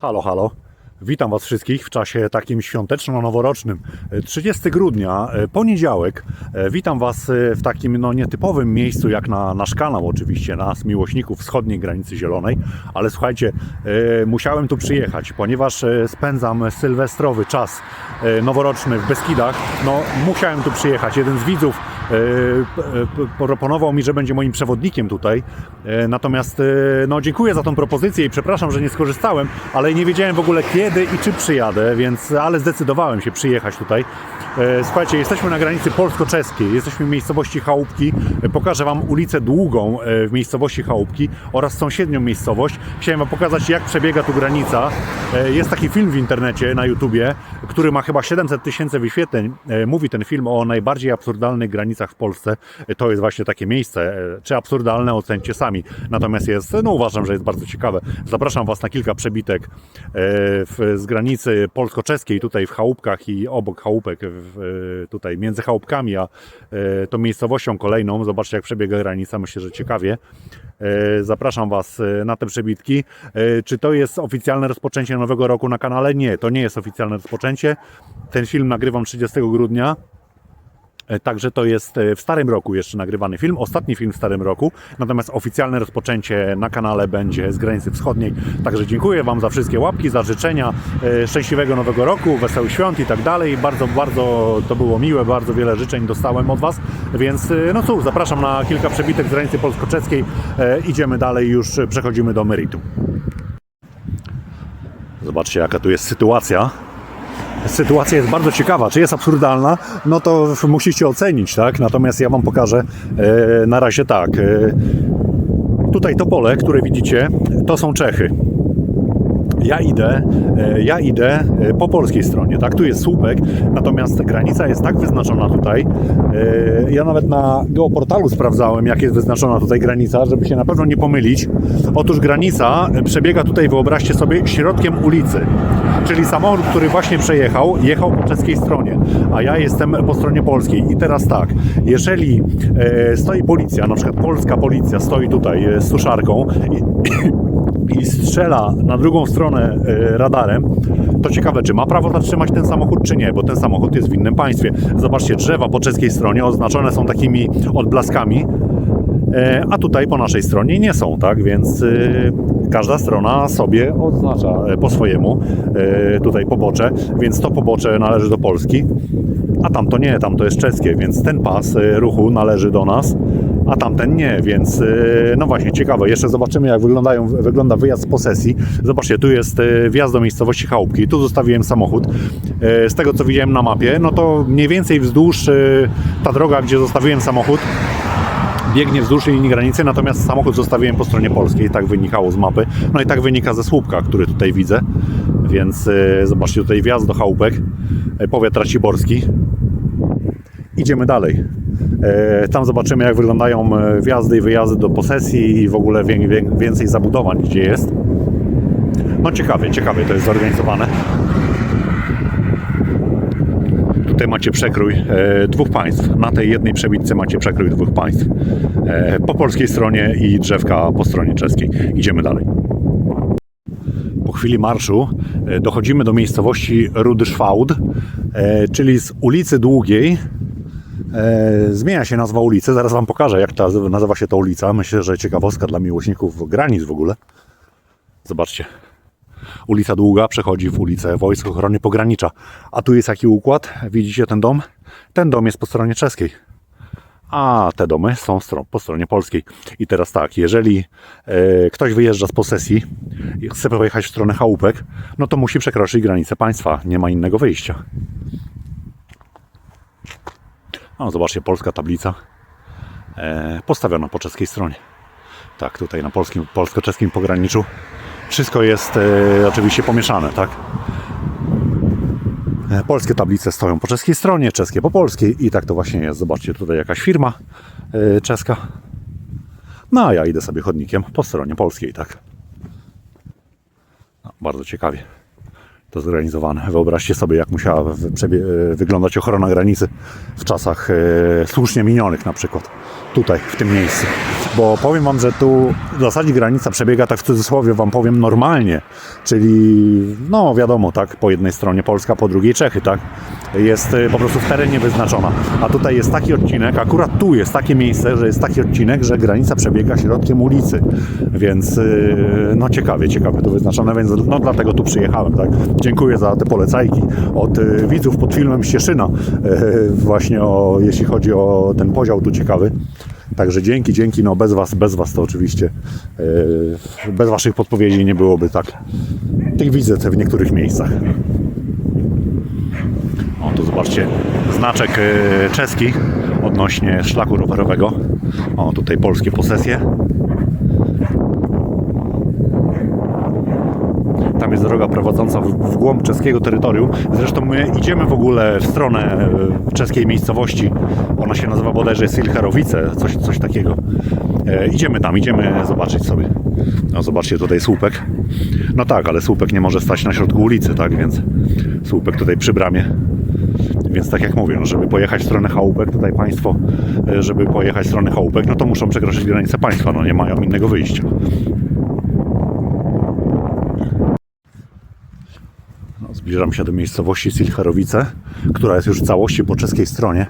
Halo, halo. Witam Was wszystkich w czasie takim świąteczno-noworocznym. 30 grudnia, e, poniedziałek. E, Witam Was e, w takim no, nietypowym miejscu, jak na nasz kanał oczywiście, nas miłośników wschodniej granicy zielonej. Ale słuchajcie, musiałem tu przyjechać, ponieważ spędzam sylwestrowy czas noworoczny w Beskidach. No, musiałem tu przyjechać. Jeden z widzów proponował mi, że będzie moim przewodnikiem tutaj. E, Natomiast e, no, dziękuję za tą propozycję i przepraszam, że nie skorzystałem, ale nie wiedziałem w ogóle kiedy i czy przyjadę, więc ale zdecydowałem się przyjechać tutaj. E, Słuchajcie, jesteśmy na granicy polsko-czeskiej, jesteśmy w miejscowości Chałupki. E, Pokażę Wam ulicę Długą e, w miejscowości Chałupki oraz sąsiednią miejscowość. Chciałem Wam pokazać, jak przebiega tu granica. E, Jest taki film w internecie, na YouTubie, który ma chyba 700 tysięcy wyświetleń. E, Mówi ten film o najbardziej absurdalnych granicach w Polsce. E, To jest właśnie takie miejsce. Czy absurdalne, ocencie sami. Natomiast jest, no uważam, że jest bardzo ciekawe. Zapraszam Was na kilka przebitek z granicy polsko-czeskiej, tutaj w Chałupkach i obok Chałupek, tutaj między Chałupkami a tą miejscowością kolejną. Zobaczcie, jak przebiega granica. Myślę, że ciekawie. E, Zapraszam Was e, na te przebitki. E, Czy to jest oficjalne rozpoczęcie nowego roku na kanale? Nie, to nie jest oficjalne rozpoczęcie. Ten film nagrywam 30 grudnia. E, Także to jest e, w starym roku jeszcze nagrywany film, ostatni film w starym roku, natomiast oficjalne rozpoczęcie na kanale będzie z granicy wschodniej. Także dziękuję Wam za wszystkie łapki, za życzenia e, szczęśliwego nowego roku, wesołych świąt i tak dalej. Bardzo, bardzo to było miłe, bardzo wiele życzeń dostałem od Was, więc no cóż, zapraszam na kilka przebitek z granicy polsko-czeskiej. Idziemy dalej, już przechodzimy do meritum. Zobaczcie jaka tu jest sytuacja. Sytuacja jest bardzo ciekawa. Czy jest absurdalna? No to musicie ocenić, tak? Natomiast ja Wam pokażę e, na razie tak. E, tutaj to pole, które widzicie, to są Czechy. Ja idę, e, ja idę e, po polskiej stronie, tak? Tu jest słupek, natomiast granica jest tak wyznaczona tutaj. e, Ja nawet na geoportalu sprawdzałem, jak jest wyznaczona tutaj granica, żeby się na pewno nie pomylić. Otóż granica przebiega tutaj, wyobraźcie sobie, środkiem ulicy. Czyli samochód, który właśnie przejechał, jechał po czeskiej stronie, a ja jestem po stronie polskiej. I teraz tak, jeżeli stoi policja, na przykład polska policja stoi tutaj z suszarką i, i strzela na drugą stronę e, radarem, to ciekawe, czy ma prawo zatrzymać ten samochód, czy nie, bo ten samochód jest w innym państwie. Zobaczcie, drzewa po czeskiej stronie oznaczone są takimi odblaskami, E, a tutaj po naszej stronie nie są, tak? Więc y, każda strona sobie oznacza e, po swojemu e, tutaj pobocze, więc to pobocze należy do Polski, a tamto nie, tamto jest czeskie, więc ten pas e, ruchu należy do nas, a tamten nie, więc e, no właśnie ciekawe. Jeszcze zobaczymy jak wyglądają, wygląda wyjazd z posesji. Zobaczcie, tu jest e, wjazd do miejscowości Chałupki, tu zostawiłem samochód. E, Z tego co widziałem na mapie, no to mniej więcej wzdłuż ta droga, gdzie zostawiłem samochód, biegnie wzdłuż linii granicy, natomiast samochód zostawiłem po stronie polskiej, tak wynikało z mapy. No i tak wynika ze słupka, który tutaj widzę. Więc zobaczcie tutaj wjazd do Chałupek, powiat raciborski. Idziemy dalej. E, tam zobaczymy jak wyglądają e, wjazdy i wyjazdy do posesji i w ogóle wię, wię, więcej zabudowań gdzie jest. No ciekawie, ciekawie to jest zorganizowane. Tutaj macie przekrój e, dwóch państw. Na tej jednej przebitce macie przekrój dwóch państw. Po polskiej stronie i drzewka po stronie czeskiej. Idziemy dalej. Po chwili marszu dochodzimy do miejscowości Rudyszwałd, e, czyli z ulicy Długiej. E, zmienia się nazwa ulicy. Zaraz Wam pokażę, jak ta, nazywa się ta ulica. Myślę, że ciekawostka dla miłośników granic w ogóle. Zobaczcie. Ulica Długa przechodzi w ulicę Wojsk Ochrony Pogranicza. A tu jest jaki układ? Widzicie ten dom? Ten dom jest po stronie czeskiej. A te domy są po stronie polskiej. I teraz tak, jeżeli e, ktoś wyjeżdża z posesji i chce pojechać w stronę chałupek, no to musi przekroczyć granicę państwa. Nie ma innego wyjścia. No, zobaczcie, polska tablica e, postawiona po czeskiej stronie. Tak, tutaj na polskim, polsko-czeskim pograniczu wszystko jest e, oczywiście pomieszane, tak? E, Polskie tablice stoją po czeskiej stronie, czeskie po polskiej i tak to właśnie jest. Zobaczcie, tutaj jakaś firma e, czeska. No a ja idę sobie chodnikiem po stronie polskiej, tak? No, bardzo ciekawie to zorganizowane. Wyobraźcie sobie, jak musiała e, wyglądać ochrona granicy w czasach e, słusznie minionych na przykład. Tutaj, w tym miejscu. bo powiem Wam, że tu w zasadzie granica przebiega tak w cudzysłowie Wam powiem normalnie, czyli no wiadomo, tak, po jednej stronie Polska, po drugiej Czechy, tak, jest y, po prostu w terenie wyznaczona, a tutaj jest taki odcinek, akurat tu jest takie miejsce, że jest taki odcinek, że granica przebiega środkiem ulicy, więc y, no ciekawie, ciekawie to wyznaczone, więc no dlatego tu przyjechałem, tak. Dziękuję za te polecajki od y, widzów pod filmem Ścieszyna, y, właśnie o, jeśli chodzi o ten podział tu ciekawy. Także dzięki, dzięki, no bez was, bez was to oczywiście, y, bez waszych podpowiedzi nie byłoby tak tych wizyt w niektórych miejscach. O, tu zobaczcie, znaczek y, czeski odnośnie szlaku rowerowego. O, tutaj polskie posesje. Tam jest droga prowadząca w, głąb czeskiego terytorium. Zresztą my idziemy w ogóle w stronę e, czeskiej miejscowości. Ona się nazywa bodajże Silcharowice, coś, coś takiego. E, idziemy tam, idziemy zobaczyć sobie. No zobaczcie tutaj słupek. No tak, ale słupek nie może stać na środku ulicy, tak? Więc słupek tutaj przy bramie. Więc tak jak mówię, no żeby pojechać w stronę chałupek, tutaj państwo, e, żeby pojechać w stronę chałupek, no to muszą przekroczyć granicę państwa, no nie mają innego wyjścia. Zbliżam się do miejscowości Silcharowice, która jest już w całości po czeskiej stronie.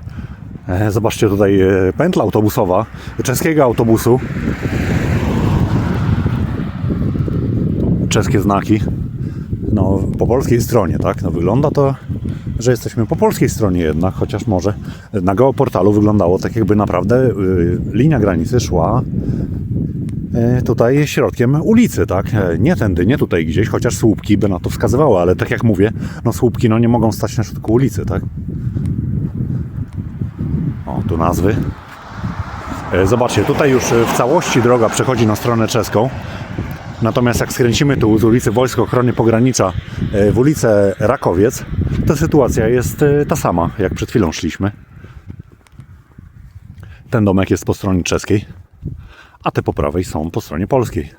E, Zobaczcie tutaj e, pętla autobusowa czeskiego autobusu. Czeskie znaki. No, po polskiej stronie, tak? No, wygląda to, że jesteśmy po polskiej stronie jednak, chociaż może na geoportalu wyglądało tak, jakby naprawdę y, linia granicy szła tutaj środkiem ulicy, tak? E, Nie tędy, nie tutaj gdzieś, chociaż słupki by na to wskazywały, ale tak jak mówię, no słupki no nie mogą stać na środku ulicy, tak? O, tu nazwy. E, Zobaczcie, tutaj już e, w całości droga przechodzi na stronę czeską. Natomiast jak skręcimy tu z ulicy Wojsk Ochrony Pogranicza e, w ulicę Rakowiec, to sytuacja jest e, ta sama, jak przed chwilą szliśmy. Ten domek jest po stronie czeskiej, a te po prawej są po stronie polskiej.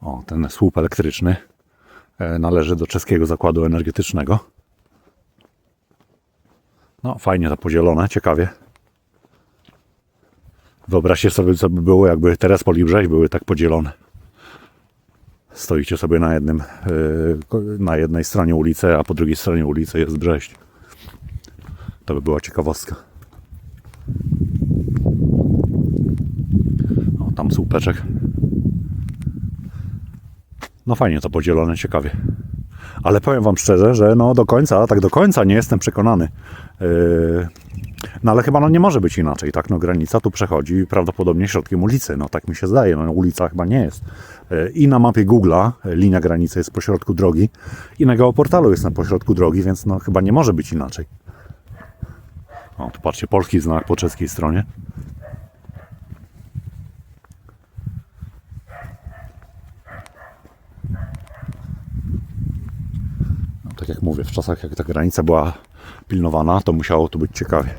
O, ten słup elektryczny e, należy do czeskiego zakładu energetycznego. No, fajnie to podzielone, ciekawie. Wyobraźcie sobie, co by było, jakby Terespol i Brześć były tak podzielone. Stoicie sobie na, jednym, ko- na jednej stronie ulicy, a po drugiej stronie ulicy jest Brześć. To by była ciekawostka. O, tam słupeczek. No fajnie to podzielone, ciekawie. Ale powiem Wam szczerze, że no do końca, tak do końca nie jestem przekonany. Yy, no ale chyba no nie może być inaczej, tak? No granica tu przechodzi prawdopodobnie środkiem ulicy, no tak mi się zdaje, no ulica chyba nie jest. Yy, I na mapie Google'a linia granicy jest pośrodku drogi i na geoportalu jest na pośrodku drogi, więc no chyba nie może być inaczej. O, tu patrzcie, polski znak po czeskiej stronie. No, tak jak mówię, w czasach jak ta granica była pilnowana, to musiało tu być ciekawie.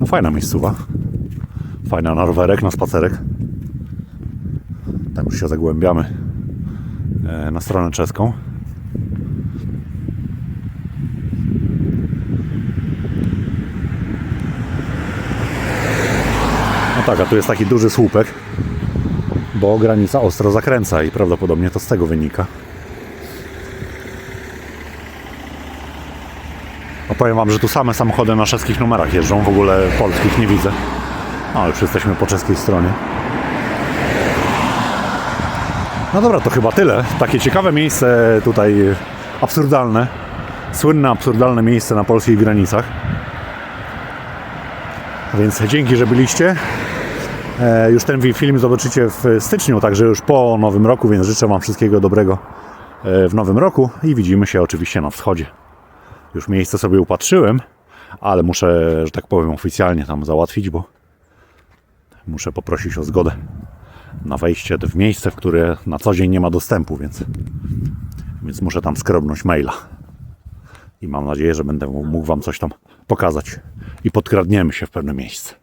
No fajna miejscowa. Fajna na rowerek, na spacerek. Tam już się zagłębiamy e, na stronę czeską. No tak, a tu jest taki duży słupek bo granica ostro zakręca i prawdopodobnie to z tego wynika. No powiem Wam, że tu same samochody na czeskich numerach jeżdżą, w ogóle polskich nie widzę. Ale już jesteśmy po czeskiej stronie. No dobra, to chyba tyle. Takie ciekawe miejsce tutaj, absurdalne. Słynne, absurdalne miejsce na polskich granicach. Więc dzięki, że byliście. E, Już ten film zobaczycie w styczniu, także już po nowym roku, więc życzę Wam wszystkiego dobrego e, w nowym roku i widzimy się oczywiście na wschodzie. Już miejsce sobie upatrzyłem, ale muszę, że tak powiem, oficjalnie tam załatwić, bo muszę poprosić o zgodę na wejście w miejsce, w które na co dzień nie ma dostępu, więc, więc muszę tam skrobnąć maila. I mam nadzieję, że będę mógł Wam coś tam pokazać i podkradniemy się w pewne miejsce.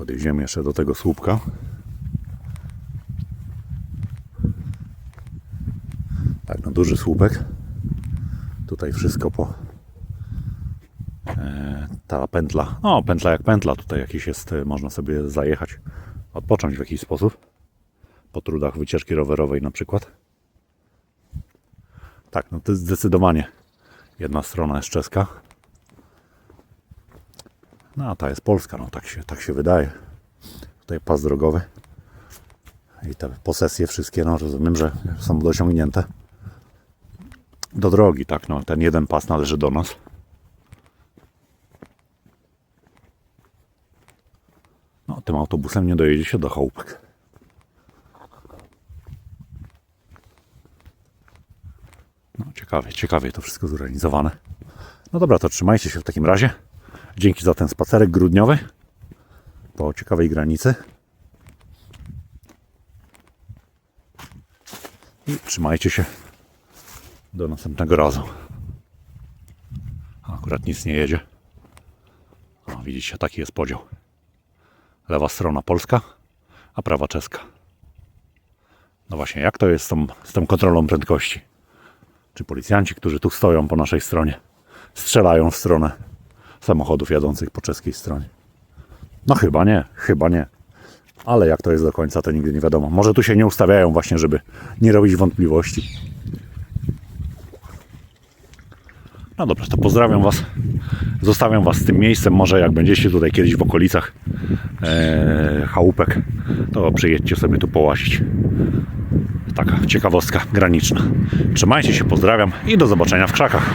Podjedziemy jeszcze do tego słupka. Tak, no duży słupek. Tutaj wszystko po. E, ta pętla. No, pętla jak pętla. Tutaj jakiś jest, e, można sobie zajechać, odpocząć w jakiś sposób. Po trudach wycieczki rowerowej na przykład. Tak, no to jest zdecydowanie jedna strona jest czeska. No a ta jest polska, no tak się, tak się wydaje. Tutaj pas drogowy. I te posesje wszystkie, no rozumiem, że są dociągnięte do drogi, tak, no ten jeden pas należy do nas. No, tym autobusem nie dojedzie się do chałupek. No, ciekawie, ciekawie to wszystko zorganizowane. No dobra, to trzymajcie się w takim razie. Dzięki za ten spacerek grudniowy po ciekawej granicy. I trzymajcie się do następnego razu. Akurat nic nie jedzie. O, widzicie, taki jest podział. Lewa strona polska, a prawa czeska. No właśnie, jak to jest z tą, z tą kontrolą prędkości? Czy policjanci, którzy tu stoją po naszej stronie, strzelają w stronę samochodów jadących po czeskiej stronie? No chyba nie, chyba nie. Ale jak to jest do końca, to nigdy nie wiadomo. Może tu się nie ustawiają właśnie, żeby nie robić wątpliwości. No dobrze, to pozdrawiam Was. Zostawiam Was z tym miejscem. Może jak będziecie tutaj kiedyś w okolicach e, chałupek, to przyjedźcie sobie tu połazić. Taka ciekawostka graniczna. Trzymajcie się, pozdrawiam i do zobaczenia w krzakach.